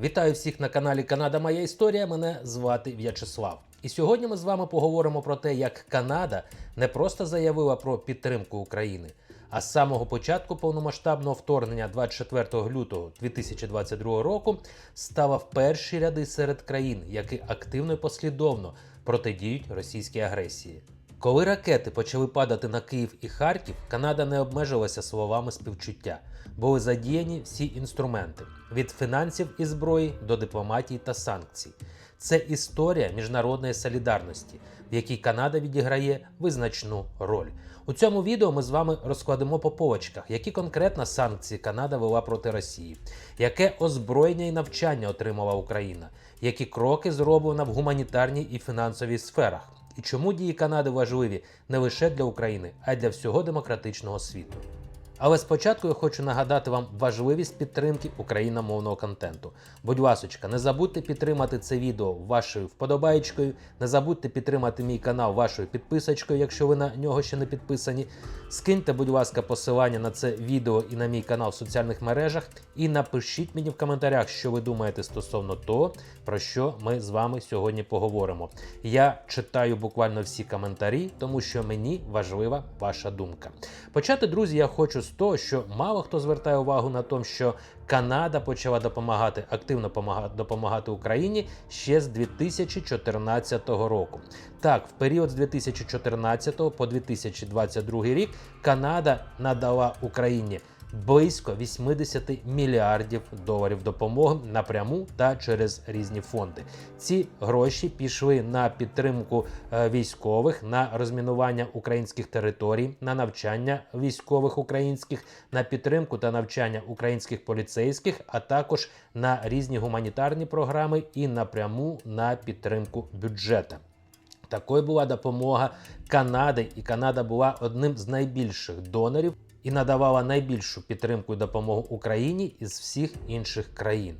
Вітаю всіх на каналі Канада Моя Історія. Мене звати В'ячеслав. І сьогодні ми з вами поговоримо про те, як Канада не просто заявила про підтримку України, а з самого початку повномасштабного вторгнення 24 лютого 2022 року стала в перші ряди серед країн, які активно і послідовно протидіють російській агресії. Коли ракети почали падати на Київ і Харків, Канада не обмежилася словами співчуття. Були задіяні всі інструменти від фінансів і зброї до дипломатії та санкцій. Це історія міжнародної солідарності, в якій Канада відіграє визначну роль. У цьому відео ми з вами розкладемо по полочках, які конкретно санкції Канада вела проти Росії, яке озброєння і навчання отримала Україна, які кроки зроблено в гуманітарній і фінансовій сферах, і чому дії Канади важливі не лише для України, а й для всього демократичного світу. Але спочатку я хочу нагадати вам важливість підтримки україномовного контенту. Будь ласочка, не забудьте підтримати це відео вашою вподобаєчкою, не забудьте підтримати мій канал вашою підписочкою, якщо ви на нього ще не підписані. Скиньте, будь ласка, посилання на це відео і на мій канал в соціальних мережах, і напишіть мені в коментарях, що ви думаєте стосовно того, про що ми з вами сьогодні поговоримо. Я читаю буквально всі коментарі, тому що мені важлива ваша думка. Почати, друзі, я хочу з того, що мало хто звертає увагу на тому, що Канада почала допомагати активно допомагати Україні ще з 2014 року. Так, в період з 2014 по 2022 рік Канада надала Україні близько 80 мільярдів доларів допомоги напряму та через різні фонди. Ці гроші пішли на підтримку е, військових, на розмінування українських територій, на навчання військових українських, на підтримку та навчання українських поліцейських, а також на різні гуманітарні програми і напряму на підтримку бюджету. Такою була допомога Канади, і Канада була одним з найбільших донорів і надавала найбільшу підтримку і допомогу Україні із всіх інших країн.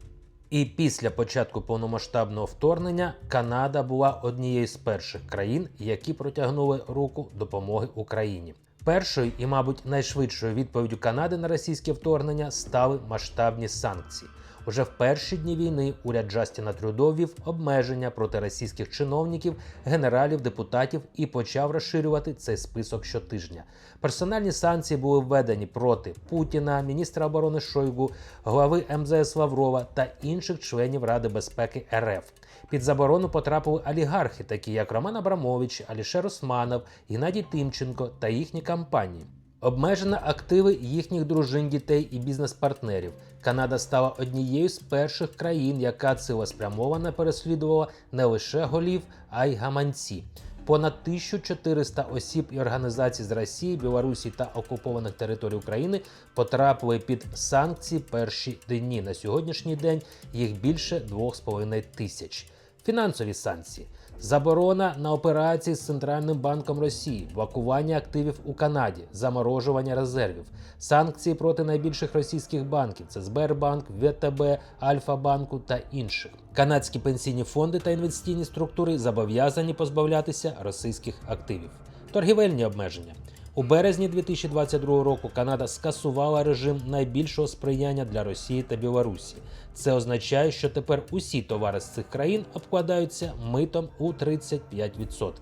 І після початку повномасштабного вторгнення Канада була однією з перших країн, які протягнули руку допомоги Україні. Першою і, мабуть, найшвидшою відповіддю Канади на російське вторгнення стали масштабні санкції. Уже в перші дні війни уряд Джастіна Трюдо ввів обмеження проти російських чиновників, генералів, депутатів і почав розширювати цей список щотижня. Персональні санкції були введені проти Путіна, міністра оборони Шойгу, глави МЗС Лаврова та інших членів Ради безпеки РФ. Під заборону потрапили олігархи, такі як Роман Абрамович, Алішер Османов, Геннадій Тимченко та їхні компанії. Обмежено активи їхніх дружин, дітей і бізнес-партнерів. Канада стала однією з перших країн, яка цілеспрямовано переслідувала не лише голів, а й гаманці. Понад 1400 осіб і організацій з Росії, Білорусі та окупованих територій України потрапили під санкції перші дні. На сьогоднішній день їх більше 2,5 тисяч. Фінансові санкції. Заборона на операції з Центральним банком Росії, блокування активів у Канаді, заморожування резервів, санкції проти найбільших російських банків це Сбербанк, ВТБ, Альфа-банку та інших. Канадські пенсійні фонди та інвестиційні структури зобов'язані позбавлятися російських активів. Торгівельні обмеження. У березні 2022 року Канада скасувала режим найбільшого сприяння для Росії та Білорусі. Це означає, що тепер усі товари з цих країн обкладаються митом у 35%.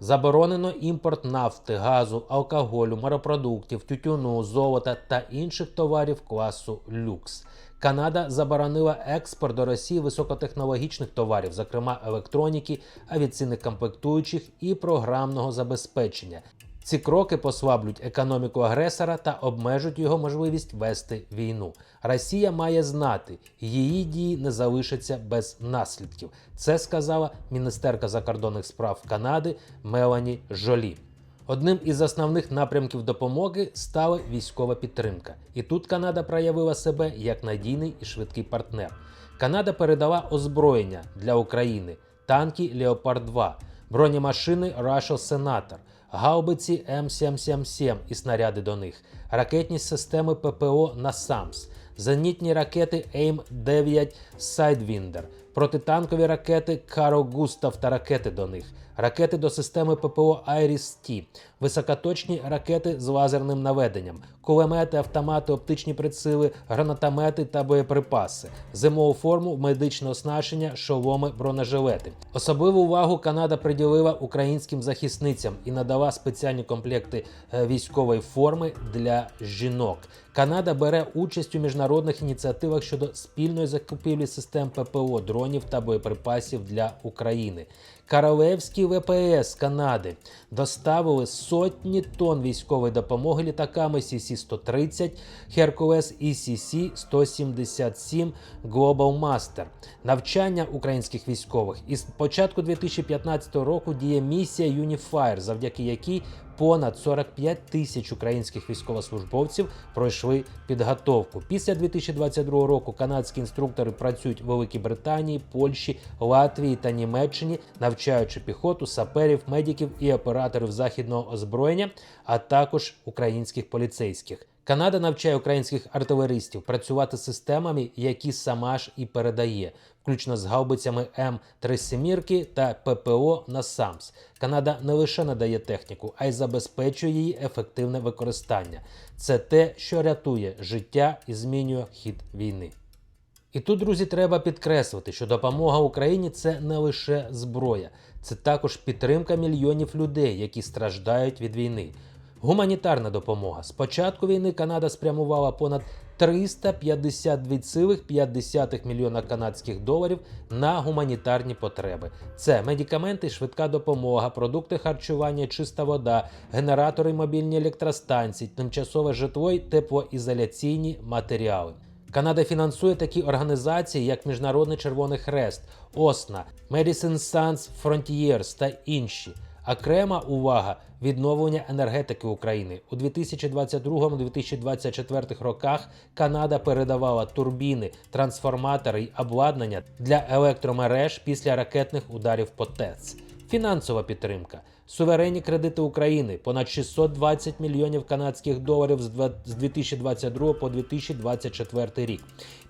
Заборонено імпорт нафти, газу, алкоголю, морепродуктів, тютюну, золота та інших товарів класу люкс. Канада заборонила експорт до Росії високотехнологічних товарів, зокрема електроніки, авіаційних комплектуючих і програмного забезпечення. Ці кроки послаблюють економіку агресора та обмежують його можливість вести війну. Росія має знати, її дії не залишаться без наслідків. Це сказала міністерка закордонних справ Канади Мелані Жолі. Одним із основних напрямків допомоги стала військова підтримка. І тут Канада проявила себе як надійний і швидкий партнер. Канада передала озброєння для України, танки Леопард 2, бронемашини Russell Senator, гаубиці М777 і снаряди до них, ракетні системи ППО на САМС, зенітні ракети AIM-9 Sidewinder, протитанкові ракети Каро Густав та ракети до них, ракети до системи ППО Айріс-Т, високоточні ракети з лазерним наведенням, кулемети, автомати, оптичні прицили, гранатомети та боєприпаси, зимову форму, медичне оснащення, шоломи, бронежилети. Особливу увагу Канада приділила українським захисницям і надала спеціальні комплекти е, військової форми для жінок. Канада бере участь у міжнародних ініціативах щодо спільної закупівлі систем ППО, дронів та боєприпасів для України. Королевські ВПС Канади доставили сотні тонн військової допомоги літаками CC-130, Hercules і CC-177 Global Master. Навчання українських військових із початку 2015 року діє місія Unifier, завдяки якій понад 45 тисяч українських військовослужбовців пройшли підготовку. Після 2022 року канадські інструктори працюють в Великій Британії, Польщі, Латвії та Німеччині, навчаючи піхоту, саперів, медиків і операторів західного озброєння, а також українських поліцейських. Канада навчає українських артилеристів працювати системами, які сама ж і передає, включно з гаубицями М3 «Семірки» та ППО на САМС. Канада не лише надає техніку, а й забезпечує її ефективне використання. Це те, що рятує життя і змінює хід війни. І тут, друзі, треба підкреслити, що допомога Україні це не лише зброя, це також підтримка мільйонів людей, які страждають від війни. Гуманітарна допомога. З початку війни Канада спрямувала понад 352,5 мільйона канадських доларів на гуманітарні потреби. Це медикаменти, швидка допомога, продукти харчування, чиста вода, генератори, мобільні електростанції, тимчасове житло й теплоізоляційні матеріали. Канада фінансує такі організації, як Міжнародний Червоний Хрест, ОСНА, Medicine Sans Frontiers та інші. Окрема увага відновлення енергетики України у 2022-2024 роках. Канада передавала турбіни, трансформатори й обладнання для електромереж після ракетних ударів по ТЕЦ. Фінансова підтримка. Суверенні кредити України понад 620 мільйонів канадських доларів з два- з 2022 по 2024 рік.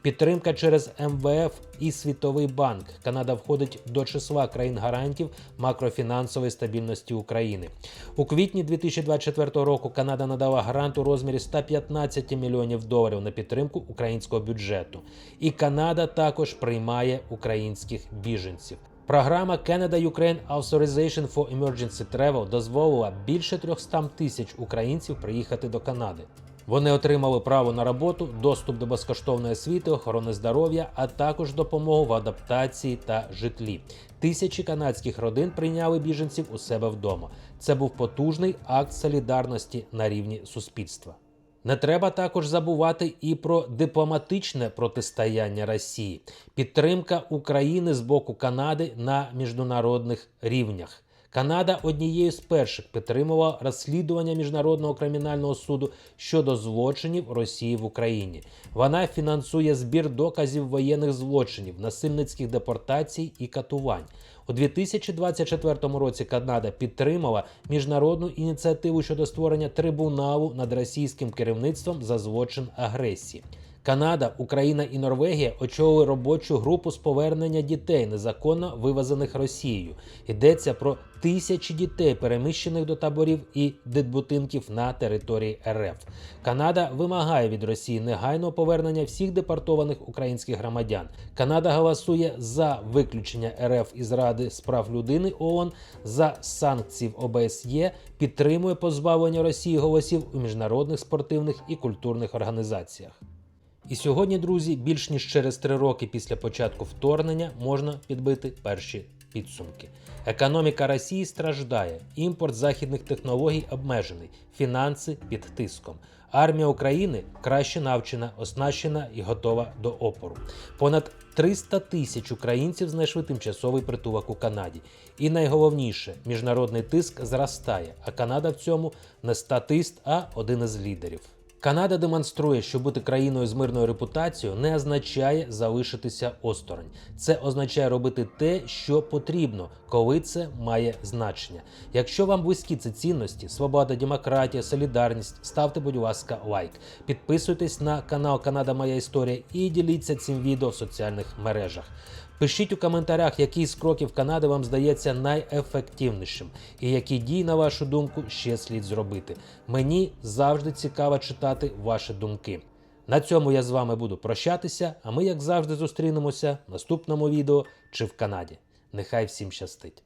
Підтримка через МВФ і Світовий банк. Канада входить до числа країн-гарантів макрофінансової стабільності України. У квітні 2024 року Канада надала грант у розмірі 115 мільйонів доларів на підтримку українського бюджету. І Канада також приймає українських біженців. Програма Canada Ukraine Authorization for Emergency Travel дозволила більше 300 тисяч українців приїхати до Канади. Вони отримали право на роботу, доступ до безкоштовної освіти, охорони здоров'я, а також допомогу в адаптації та житлі. Тисячі канадських родин прийняли біженців у себе вдома. Це був потужний акт солідарності на рівні суспільства. Не треба також забувати і про дипломатичне протистояння Росії, підтримка України з боку Канади на міжнародних рівнях. Канада однією з перших підтримувала розслідування міжнародного кримінального суду щодо злочинів Росії в Україні. Вона фінансує збір доказів воєнних злочинів, насильницьких депортацій і катувань. У 2024 році Канада підтримала міжнародну ініціативу щодо створення трибуналу над російським керівництвом за злочин агресії. Канада, Україна і Норвегія очолили робочу групу з повернення дітей, незаконно вивезених Росією. Йдеться про тисячі дітей, переміщених до таборів і дитбудинків на території РФ. Канада вимагає від Росії негайного повернення всіх депортованих українських громадян. Канада голосує за виключення РФ із Ради з прав людини ООН, за санкції в ОБСЄ, підтримує позбавлення Росії голосів у міжнародних спортивних і культурних організаціях. І сьогодні, друзі, більш ніж через три роки після початку вторгнення можна підбити перші підсумки. Економіка Росії страждає, імпорт західних технологій обмежений, фінанси під тиском. Армія України краще навчена, оснащена і готова до опору. Понад 300 тисяч українців знайшли тимчасовий притулок у Канаді. І найголовніше, міжнародний тиск зростає, а Канада в цьому не статист, а один із лідерів. Канада демонструє, що бути країною з мирною репутацією не означає залишитися осторонь. Це означає робити те, що потрібно, коли це має значення. Якщо вам близькі ці цінності, свобода, демократія, солідарність, ставте, будь ласка, лайк. Підписуйтесь на канал Канада Моя Історія і діліться цим відео в соціальних мережах. Пишіть у коментарях, який з кроків Канади вам здається найефективнішим, і які дії, на вашу думку, ще слід зробити. Мені завжди цікаво читати ваші думки. На цьому я з вами буду прощатися, а ми, як завжди, зустрінемося в наступному відео чи в Канаді. Нехай всім щастить!